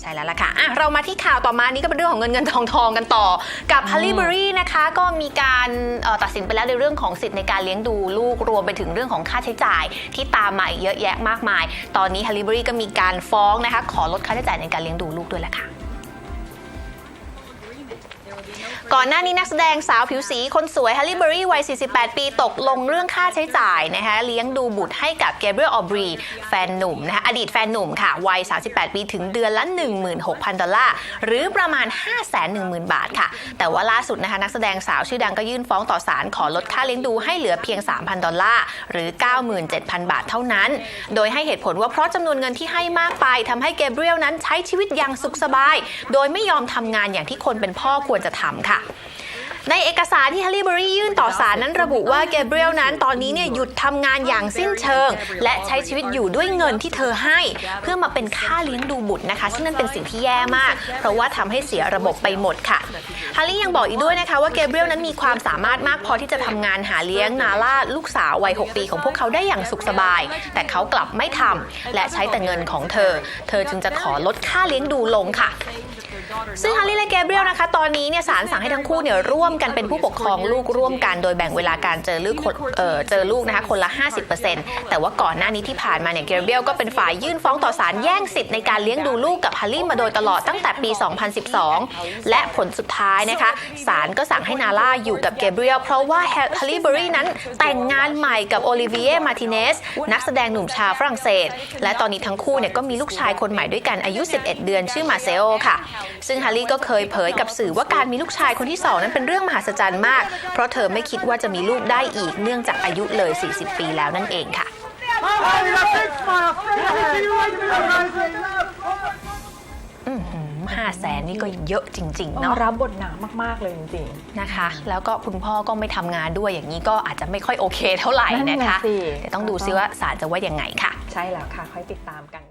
ใช่แล้วล่ะค่ะอะเรามาที่ข่าวต่อมานี้ก็เป็นเรื่องของเงินเงินทองทองกันต่อ กับฮัลลีเบอรี่นะคะก็มีการเอ่อตัดสินไปแล้วในเรื่องของสิทธิ์ในการเลี้ยงดูลูกรวมไปถึงเรื่องของค่าใช้จ่ายที่ตามมาอีกเยอะแยะมากมาย ตอนนี้ฮัลลีเบอรี่ก็มีการฟ้องนะคะขอลดค่าใช้จ่ายในการเลี้ยงดูลูกด้วยแหละค่ะ ก่อนหน้านี้นักแสดงสาวผิวสีคนสวยฮัลลีเบอรี่วัย 48 ปีตกลงเรื่องค่าใช้จ่ายนะคะเลี้ยงดูบุตรให้กับเกเบรียลออบรีแฟนหนุ่มนะคะอดีตแฟนหนุ่มค่ะวัย 38 ปีถึงเดือนละ 16,000 ดอลลาร์ หรือประมาณ 510,000 บาทค่ะ แต่ว่าล่าสุดนะคะนักแสดงสาวชื่อดังก็ยื่นฟ้องต่อศาลขอลดค่าเลี้ยงดูให้เหลือเพียง 3,000 ดอลลาร์ หรือ 97,000 บาทเท่านั้น โดยให้เหตุผลว่าเพราะจำนวนเงินที่ให้มากไปทำให้เกเบรียลนั้นใช้ชีวิตอย่างสุขสบาย โดยไม่ยอมทำงานอย่างที่คนเป็นพ่อควรจะทำค่ะ ในเอกสารที่ฮัลลีเบอรี่ยื่นต่อศาลนั้นระบุว่าแกเบรียลนั้นตอนนี้เนี่ยหยุดทำงานอย่างสิ้นเชิง และใช้ชีวิตอยู่ด้วยเงินที่เธอให้ เพื่อมาเป็นค่าเลี้ยงดูบุตรนะคะ ซึ่งนั่นเป็นสิ่งที่แย่มาก เพราะว่าทำให้เสียระบบไปหมดค่ะฮัลลี่ยังบอกอีกด้วยนะคะว่าแกเบรียลนั้นมีความสามารถมากพอที่จะทำงานหาเลี้ยงนาล่าลูกสาววัย 6 ปีของพวกเขาได้อย่างสุขสบาย แต่เขากลับไม่ทำและใช้แต่เงินของเธอ เธอจึงจะขอลดค่าเลี้ยงดูลงค่ะ ซึ่งฮันนี่และแกเบรียลนะคะ ตอนนี้เนี่ยศาลสั่งให้ทั้งคู่เนี่ยร่วมกันเป็นผู้ปกครองลูกร่วมกัน โดยแบ่งเวลาการเจอลูกคนเอ่อเจอลูกนะคะคนละ 50%แต่ว่าก่อนหน้านี้ที่ผ่านมาเนี่ยแกเบรียลก็เป็นฝ่ายยื่นฟ้องต่อศาลแย่งสิทธิ์ในการเลี้ยงดูลูกกับฮันนี่มาโดยตลอดตั้งแต่ปี 2012 และผลสุดท้ายนะคะศาลก็สั่งให้นาล่าอยู่กับแกเบรียลเพราะว่าฮัลลีเบอรี่นั้นแต่งงานใหม่กับโอลิเวียมาติเนสนักแสดงหนุ่มชาวฝรั่งเศส และตอนนี้ทั้งคู่เนี่ยก็มีลูกชายคนใหม่ด้วยกันอายุ 11 เดือนชื่อมาเซโอค่ะซึ่งฮันลี่ก็เคยเผยกับสื่อว่าการมีลูกชายคนที่สองนั้นเป็นเรื่องมหัศจรรย์มาก เพราะเธอไม่คิดว่าจะมีลูกได้อีกเนื่องจากอายุเลย 40 ปีแล้วนั่นเองค่ะ อือหือห้าแสนนี่ก็เยอะจริงๆต้องเนาะ รับบทหนักมาก ๆ เลยจริงนะคะ แล้วก็คุณพ่อก็ไม่ทำงานด้วยอย่างนี้ก็อาจจะไม่ค่อยโอเคเท่าไหร่นั่นนะคะน่ะสิ เดี๋ยวต้องดูซิว่าศาลจะว่ายังไงค่ะ ๆ ใช่แล้วค่ะ ค่อยติดตามกันนะ